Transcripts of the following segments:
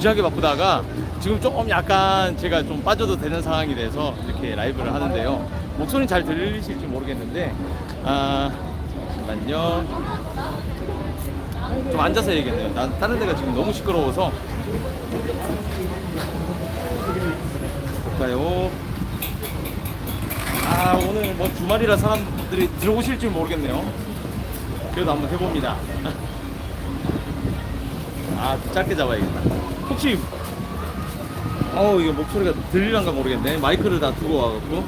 무지하게 바쁘다가 지금 조금 약간 제가 좀 빠져도 되는 상황이 돼서 이렇게 라이브를 하는데요. 목소리는 잘 들리실지 모르겠는데, 아, 잠깐만요. 좀 앉아서 얘기했네요. 난 다른 데가 지금 너무 시끄러워서. 볼까요? 아, 오늘 뭐 주말이라 사람들이 들어오실지 모르겠네요. 그래도 한번 해봅니다. 아, 짧게 잡아야겠다. 혹시, 어우, 이거 목소리가 들리란가 모르겠네. 마이크를 다 두고 와갖고.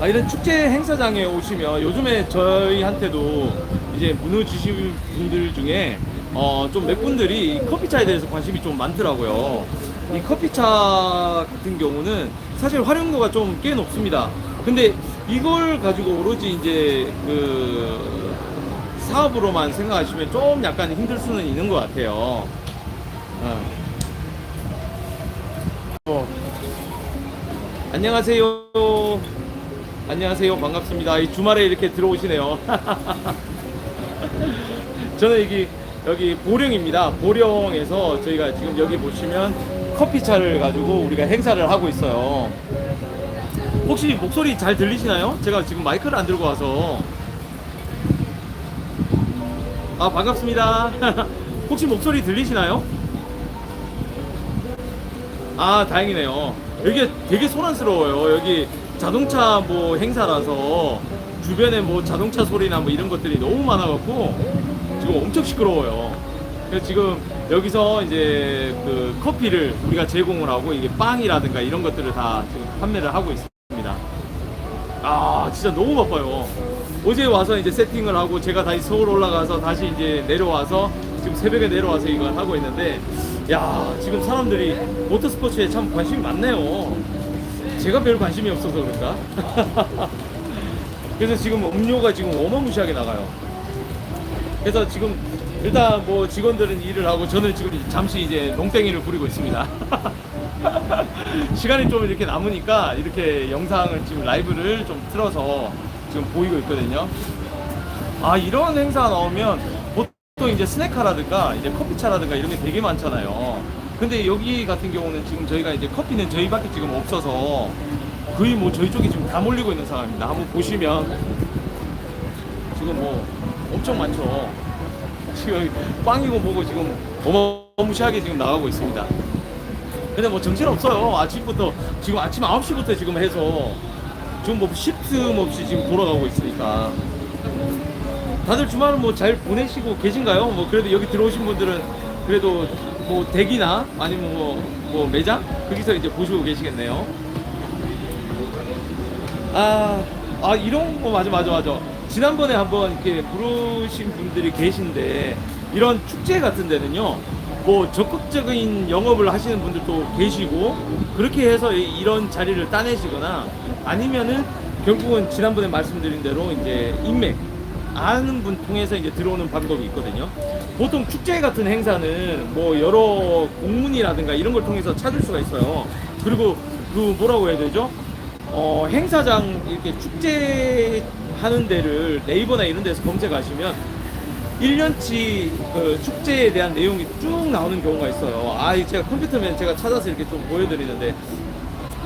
아, 이런 축제 행사장에 오시면 요즘에 저희한테도 이제 문의 주신 분들 중에 어, 좀 몇 분들이 이 커피차에 대해서 관심이 좀 많더라고요. 이 커피차 같은 경우는 사실 활용도가 좀 꽤 높습니다. 근데 이걸 가지고 오로지 이제 그 사업으로만 생각하시면 좀 약간 힘들 수는 있는 것 같아요. 어. 어. 안녕하세요. 안녕하세요. 반갑습니다. 이 주말에 이렇게 들어오시네요. 저는 여기 여기 보령입니다. 보령에서 저희가 지금 여기 보시면 커피차를 가지고 우리가 행사를 하고 있어요. 혹시 목소리 잘 들리시나요? 제가 지금 마이크를 안 들고 와서 아 반갑습니다. 혹시 목소리 들리시나요? 아 다행이네요. 여기 되게 소란스러워요. 여기 자동차 뭐 행사라서 주변에 뭐 자동차 소리나 뭐 이런 것들이 너무 많아갖고 지금 엄청 시끄러워요. 그래서 지금 여기서 이제 그 커피를 우리가 제공을 하고 이게 빵이라든가 이런 것들을 다 지금 판매를 하고 있습니다. 아 진짜 너무 바빠요. 어제 와서 이제 세팅을 하고 제가 다시 서울 올라가서 다시 이제 내려와서 지금 새벽에 내려와서 이걸 하고 있는데 야 지금 사람들이 모터스포츠에 참 관심이 많네요. 제가 별 관심이 없어서 그런가? 그래서 지금 음료가 지금 어마무시하게 나가요. 그래서 지금 일단 뭐 직원들은 일을 하고 저는 지금 잠시 이제 농땡이를 부리고 있습니다. 시간이 좀 이렇게 남으니까 이렇게 영상을 지금 라이브를 좀 틀어서 지금 보이고 있거든요. 아 이런 행사 나오면 보통 이제 스낵카라든가 이제 커피차라든가 이런 게 되게 많잖아요. 근데 여기 같은 경우는 지금 저희가 이제 커피는 저희밖에 지금 없어서 거의 뭐 저희 쪽이 지금 다 몰리고 있는 상황입니다. 한번 보시면 지금 뭐 엄청 많죠. 지금 빵이고 뭐고 지금 어마무시하게 지금 나가고 있습니다. 근데 뭐 정신 없어요. 아침부터 지금 아침 9시부터 지금 해서 지금 뭐 쉼틈 없이 지금 돌아가고 있으니까 다들 주말은 뭐 잘 보내시고 계신가요? 뭐 그래도 여기 들어오신 분들은 그래도 뭐 댁이나 아니면 뭐, 뭐 매장 거기서 이제 보시고 계시겠네요. 아, 아 이런 거 맞아 맞아 맞아. 지난번에 한번 이렇게 부르신 분들이 계신데 이런 축제 같은 데는요. 뭐 적극적인 영업을 하시는 분들도 계시고 그렇게 해서 이- 이런 자리를 따내시거나 아니면은 결국은 지난번에 말씀드린 대로 이제 인맥 아는 분 통해서 이제 들어오는 방법이 있거든요. 보통 축제 같은 행사는 뭐 여러 공문이라든가 이런 걸 통해서 찾을 수가 있어요. 그리고 그 뭐라고 해야 되죠? 어, 행사장 이렇게 축제 하는 데를 네이버나 이런 데서 검색하시면 1년치 그 축제에 대한 내용이 쭉 나오는 경우가 있어요. 아, 이 제가 컴퓨터면 제가 찾아서 이렇게 좀 보여드리는데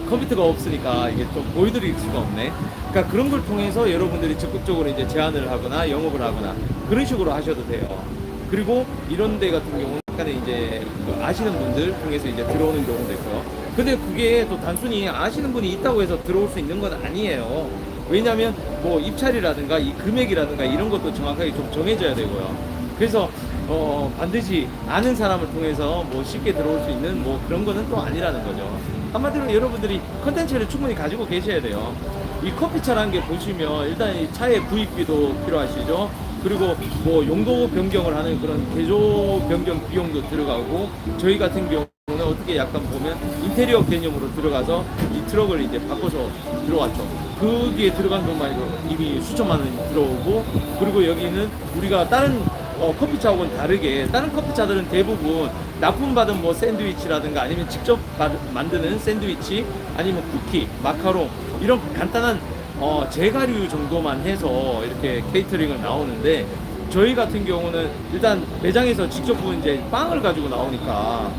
컴퓨터가 없으니까 이게 좀 보여드릴 수가 없네. 그러니까 그런 걸 통해서 여러분들이 적극적으로 이제 제안을 하거나 영업을 하거나 그런 식으로 하셔도 돼요. 그리고 이런 데 같은 경우는 약간의 이제 그 아시는 분들 통해서 이제 들어오는 경우도 있고요. 근데 그게 또 단순히 아시는 분이 있다고 해서 들어올 수 있는 건 아니에요. 왜냐하면 뭐 입찰이라든가 이 금액이라든가 이런 것도 정확하게 좀 정해져야 되고요. 그래서 어, 반드시 아는 사람을 통해서 뭐 쉽게 들어올 수 있는 뭐 그런 거는 또 아니라는 거죠. 한마디로 여러분들이 컨텐츠를 충분히 가지고 계셔야 돼요. 이 커피차라는 게 보시면 일단 이 차의 구입비도 필요하시죠. 그리고 뭐 용도 변경을 하는 그런 개조 변경 비용도 들어가고 저희 같은 경우 는 어떻게 약간 보면 인테리어 개념으로 들어가서 이 트럭을 이제 바꿔서 들어왔죠. 거기에 들어간 이거 이미 수천만 원이 들어오고 그리고 여기는 우리가 다른 어, 커피차하고는 다르게 다른 커피차들은 대부분 납품받은 뭐 샌드위치라든가 아니면 직접 받- 만드는 샌드위치 아니면 쿠키, 마카롱 이런 간단한 어, 제가류 정도만 해서 이렇게 케이터링을 나오는데 저희 같은 경우는 일단 매장에서 직접 본 이제 빵을 가지고 나오니까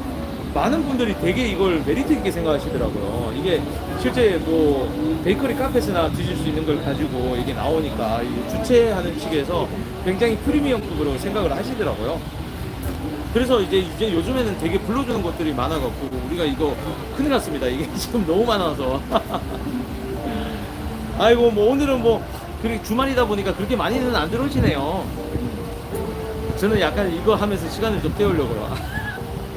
많은 분들이 되게 이걸 메리트 있게 생각하시더라고요. 이게 실제 뭐 베이커리 카페에서나 드실 수 있는 걸 가지고 이게 나오니까 이 주최하는 측에서 굉장히 프리미엄급으로 생각을 하시더라고요. 그래서 이제 이제 요즘에는 되게 불러주는 것들이 많아갖고 우리가 이거 큰일 났습니다. 이게 지금 너무 많아서. 아이고 뭐 오늘은 뭐 그렇게 주말이다 보니까 그렇게 많이는 안 들어오시네요. 저는 약간 이거 하면서 시간을 좀 때우려고요.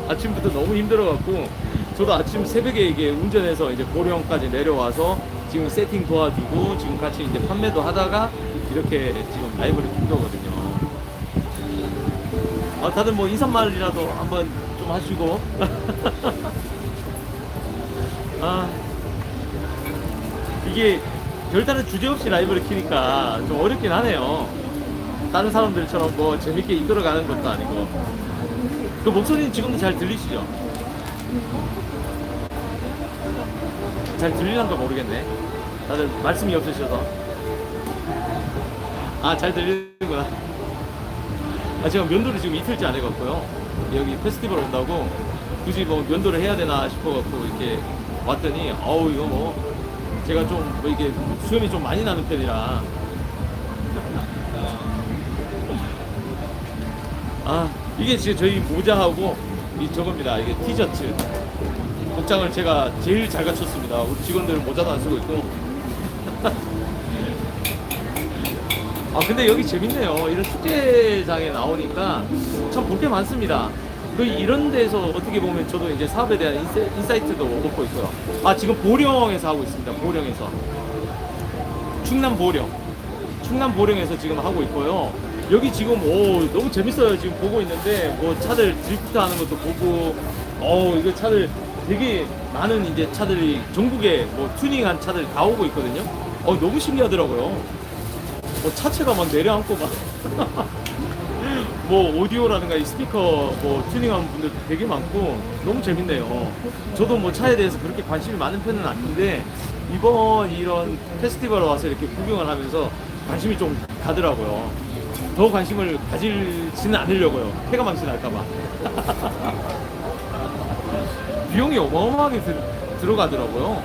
아침부터 너무 힘들어갖고 저도 아침 새벽에 이게 운전해서 이제 고령까지 내려와서 지금 세팅 도와주고 지금 같이 이제 판매도 하다가 이렇게 지금 라이브를 킨 거거든요. 아, 다들 뭐 인사말이라도 한번 좀 하시고. 아, 이게 별다른 주제 없이 라이브를 키니까 좀 어렵긴 하네요. 다른 사람들처럼 뭐 재밌게 이끌어가는 것도 아니고. 그 목소리는 지금도 잘 들리시죠? 잘 들리는가 모르겠네. 다들 말씀이 없으셔서. 아, 잘 들리는구나. 아, 제가 면도를 지금 이틀째 안 해갖고요. 여기 페스티벌 온다고 굳이 뭐 면도를 해야 되나 싶어갖고 이렇게 왔더니, 어우, 이거 뭐, 제가 좀, 뭐 이게 수염이 좀 많이 나는 편이라. 아, 이게 지금 저희 모자하고 이 저겁니다. 이게 티셔츠. 복장을 제가 제일 잘 갖췄습니다. 우리 직원들 모자도 안 쓰고 있고. 아 근데 여기 재밌네요. 이런 축제장에 나오니까 참 볼 게 많습니다. 그 이런 데서 어떻게 보면 저도 이제 사업에 대한 인세, 인사이트도 얻고 있고요. 아 지금 보령에서 하고 있습니다. 보령에서 충남 보령, 충남 보령에서 지금 하고 있고요. 여기 지금 오 너무 재밌어요. 지금 보고 있는데 뭐 차들 드리프트 하는 것도 보고, 어 이거 차들 되게 많은 이제 차들이 전국에 뭐 튜닝한 차들 다 오고 있거든요. 어 너무 신기하더라고요. 뭐 차체가 막 내려앉고 막. 뭐 오디오라든가 이 스피커 뭐 튜닝하는 분들도 되게 많고 너무 재밌네요. 저도 뭐 차에 대해서 그렇게 관심이 많은 편은 아닌데 이번 이런 페스티벌 와서 이렇게 구경을 하면서 관심이 좀 가더라고요. 더 관심을 가질지는 않으려고요. 폐가 망신할까봐. 비용이 어마어마하게 들, 들어가더라고요.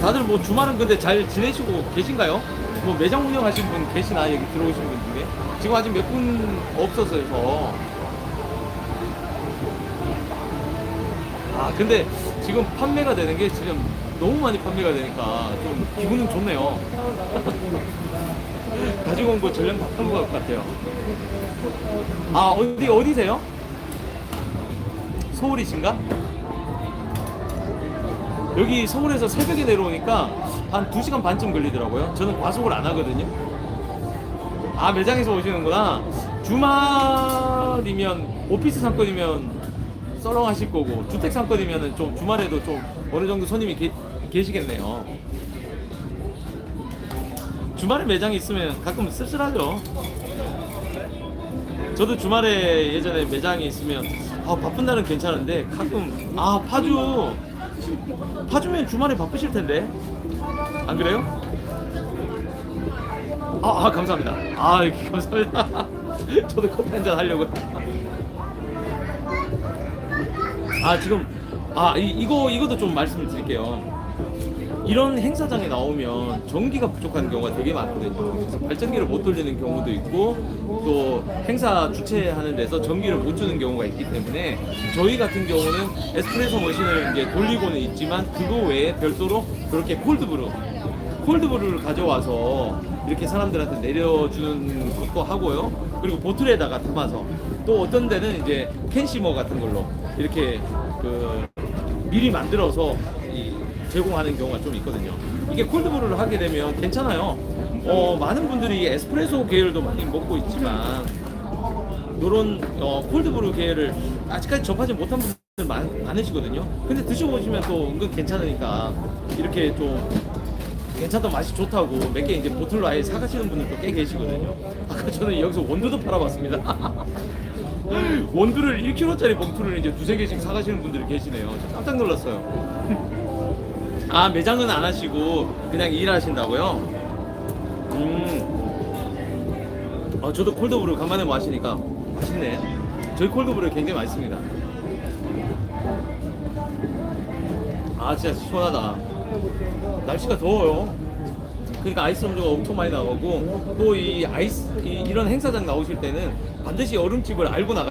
다들 뭐 주말은 근데 잘 지내시고 계신가요? 뭐 매장 운영하신 분 계시나 여기 들어오신 분 중에? 지금 아직 몇 분 없어서 아 근데 지금 판매가 되는 게 지금 너무 많이 판매가 되니까 좀 기분은 좋네요 가지고 온거 팔고 갈것 같아요 아 어디 어디세요? 서울이신가? 여기 서울에서 새벽에 내려오니까 한 2시간 반쯤 걸리더라고요. 저는 과속을 안 하거든요. 아, 매장에서 오시는구나. 주말이면, 오피스 상권이면 썰렁하실 거고, 주택 상권이면 좀 주말에도 좀 어느 정도 손님이 계, 계시겠네요. 주말에 매장이 있으면 가끔 쓸쓸하죠. 저도 주말에 예전에 매장이 있으면 아, 바쁜 날은 괜찮은데 가끔 아 파주 파주면 주말에 바쁘실 텐데 안 그래요? 아, 아 감사합니다. 아 감사합니다. 저도 커피 한잔 하려고. 아 지금 아 이, 이거 이것도 좀 말씀을 드릴게요. 이런 행사장에 나오면 전기가 부족한 경우가 되게 많거든요. 그래서 발전기를 못 돌리는 경우도 있고 또 행사 주최하는 데서 전기를 못 주는 경우가 있기 때문에 저희 같은 경우는 에스프레소 머신을 이제 돌리고는 있지만 그거 외에 별도로 그렇게 콜드브루 콜드브루를 가져와서 이렇게 사람들한테 내려주는 것도 하고요. 그리고 보틀에다가 담아서 또 어떤 데는 이제 캔시머 같은 걸로 이렇게 그 미리 만들어서 이 제공하는 경우가 좀 있거든요. 이게 콜드브루를 하게 되면 괜찮아요. 어, 많은 분들이 에스프레소 계열도 많이 먹고 있지만 이런 어, 콜드브루 계열을 아직까지 접하지 못한 분들 많, 많으시거든요. 근데 드셔보시면 또 은근 괜찮으니까 이렇게 좀 괜찮다 맛이 좋다고 몇 개 이제 보틀로 아예 사가시는 분들도 꽤 계시거든요. 아까 저는 여기서 원두도 팔아봤습니다. 원두를 1kg짜리 봉투를 이제 두세 개씩 사가시는 분들이 계시네요. 저 깜짝 놀랐어요. 아 매장은 안 하시고 그냥 일하신다고요? 음. 아, 저도 콜드브루 간만에 마시니까 맛있네. 저희 콜드브루 굉장히 맛있습니다. 아, 진짜 시원하다. 날씨가 더워요. 그러니까 아이스 음료가 엄청 많이 나가고 또 이 아이스 이, 이런 행사장 나오실 때는 반드시 얼음집을 알고 됩니다.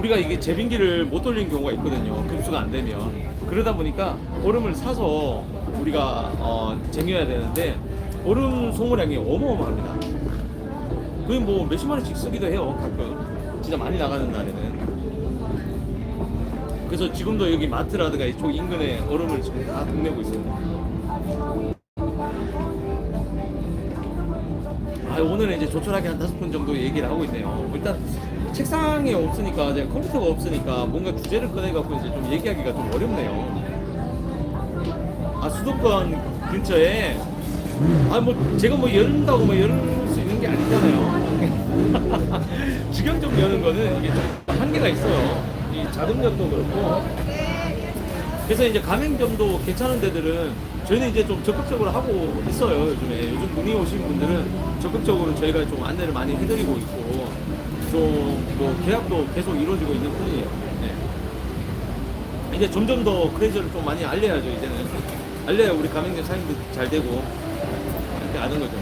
우리가 이게 제빙기를 못 돌리는 경우가 있거든요. 급수가 안 되면 그러다 보니까 얼음을 사서 우리가 어, 쟁여야 되는데 얼음 소모량이 어마어마합니다. 거의 뭐 몇십만 원씩 쓰기도 해요 가끔 진짜 많이 나가는 날에는 그래서 지금도 여기 마트라든가 이쪽 인근에 얼음을 지금 다 동내고 있습니다 아 오늘은 이제 조촐하게 한 다섯 분 정도 얘기를 하고 있네요 일단 책상이 없으니까 이제 컴퓨터가 없으니까 뭔가 주제를 꺼내갖고 이제 좀 얘기하기가 좀 어렵네요 아 수도권 근처에 아 뭐 제가 뭐 열다고 뭐열수 있는 게 아니잖아요. 직영점 여는 거는 이게 좀 한계가 있어요. 이 자금력도 그렇고. 그래서 이제 가맹점도 괜찮은 데들은 저희는 이제 좀 적극적으로 하고 있어요. 요즘에 요즘 문의 오신 분들은 적극적으로 저희가 좀 안내를 많이 해드리고 있고 좀뭐 계약도 계속 이루어지고 있는 편이에요. 네. 이제 점점 더 크레이저를 좀 많이 알려야죠 이제는 알려야 우리 가맹점 사장님도 잘 되고 이렇게 아는 거죠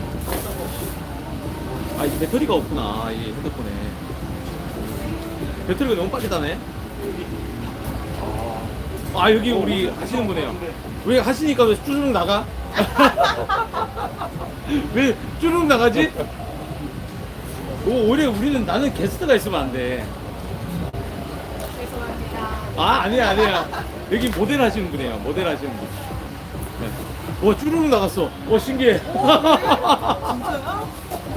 아이 배터리가 없구나 이 핸드폰에 배터리가 너무 빠지다네 아 여기 우리 하시는 분이에요 왜 하시니까 왜 쭈르륵 나가? 왜 쭈르륵 나가지? 오, 오히려 우리는 나는 게스트가 있으면 안 돼 죄송합니다. 아 아니야 아니야 여기 모델 하시는 분이에요 모델 하시는 분 네. 와 쭈루룩 나갔어 와 신기해 진짜요?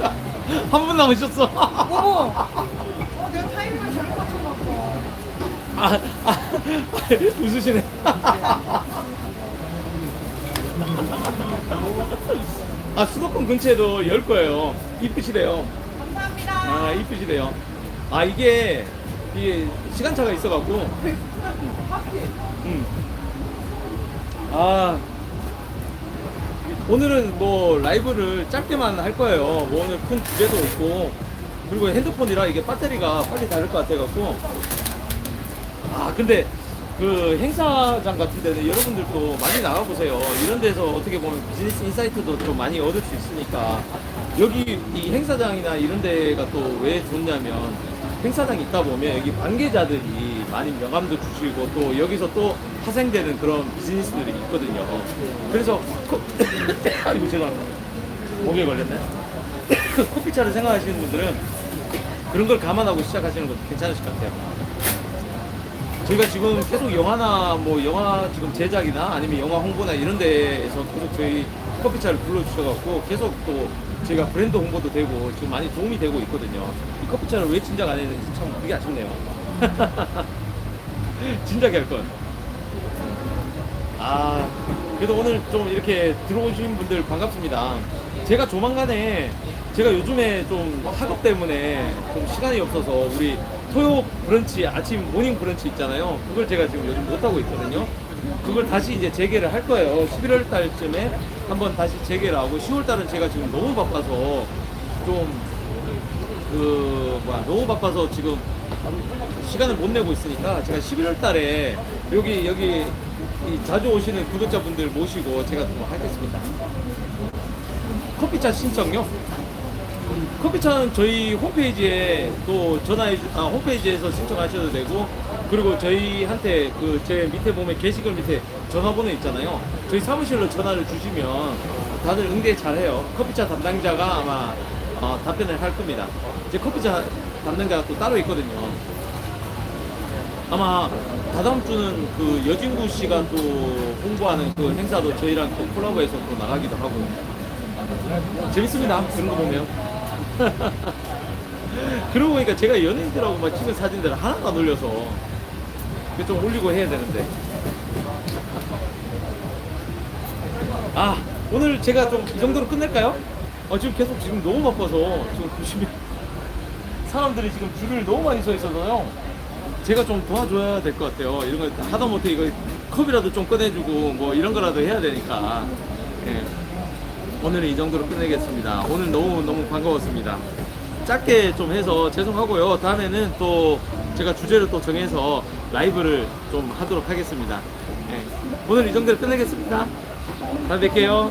한 분 남으셨어 어머! 어, 내가 타이밍을 잘못 것 같아. 아, 아, 웃으시네. 아 수도권 근처에도 열 거예요. 이쁘시대요. 감사합니다. 아 이쁘시대요. 아 이게 이게 시간차가 있어갖고. 음. 아 오늘은 뭐 라이브를 짧게만 할 거예요. 뭐 오늘 큰 주제도 없고. 그리고 핸드폰이라 이게 배터리가 빨리 닳을 것 같아갖고 아 근데 그 행사장 같은 데는 여러분들도 많이 나가보세요. 이런 데서 어떻게 보면 비즈니스 인사이트도 좀 많이 얻을 수 있으니까 여기 이 행사장이나 이런 데가 또 왜 좋냐면 행사장이 있다 보면 여기 관계자들이 많이 명함도 주시고 또 여기서 또 파생되는 그런 비즈니스들이 있거든요. 그래서 코... 아이고 죄송합니다. 목에 걸렸네. 커피차를 생각하시는 분들은 그런 걸 감안하고 시작하시는 것도 괜찮으실 것 같아요. 저희가 지금 계속 영화나 뭐 영화 지금 제작이나 아니면 영화 홍보나 이런 데에서 계속 저희 커피차를 불러주셔갖고 계속 또 저희가 브랜드 홍보도 되고 지금 많이 도움이 되고 있거든요. 이 커피차를 왜 진작 안 했는지 참 그게 아쉽네요. 진작에 할 걸. 아, 그래도 오늘 좀 이렇게 들어오신 분들 반갑습니다. 제가 조만간에 제가 요즘에 좀 학업 때문에 좀 시간이 없어서 우리 토요 브런치 아침 모닝 브런치 있잖아요. 그걸 제가 지금 요즘 못 하고 있거든요. 그걸 다시 이제 재개를 할 거예요. 11월 달쯤에 한번 다시 재개를 하고 10월 달은 제가 지금 너무 바빠서 좀그 뭐야 너무 바빠서 지금 시간을 못 내고 있으니까 제가 11월 달에 여기 여기 이 자주 오시는 구독자분들 모시고 제가 좀 하겠습니다. 커피차 신청요? 커피차는 저희 홈페이지에 또 전화해 주, 아, 홈페이지에서 신청하셔도 되고 그리고 저희한테 그 제 밑에 보면 게시글 밑에 전화번호 있잖아요. 저희 사무실로 전화를 주시면 다들 응대 잘해요. 커피차 담당자가 아마 어, 답변을 할 겁니다. 제 커피차 담당자가 또 따로 있거든요. 아마 다다음 주는 그 여진구 씨가 또 홍보하는 그 행사도 저희랑 또 콜라보해서 또 나가기도 하고 재밌습니다. 그런 거 보면. 그러고 보니까 제가 연예인들하고 막 찍은 사진들을 하나도 안 올려서 그좀 올리고 해야 되는데. 아, 오늘 제가 좀 이 정도로 끝낼까요? 어, 지금 계속 지금 너무 바빠서 지금 보시면 사람들이 지금 줄을 너무 많이 서 있어서요. 제가 좀 도와줘야 될 것 같아요. 이런 거 하다 못해 이거 컵이라도 좀 꺼내주고 뭐 이런 거라도 해야 되니까. 예. 오늘은 이 정도로 끝내겠습니다. 오늘 너무 너무 반가웠습니다. 짧게 좀 해서 죄송하고요. 다음에는 또 제가 주제를 또 정해서 라이브를 좀 하도록 하겠습니다. 네. 오늘 이 정도로 끝내겠습니다. 다음에 뵐게요.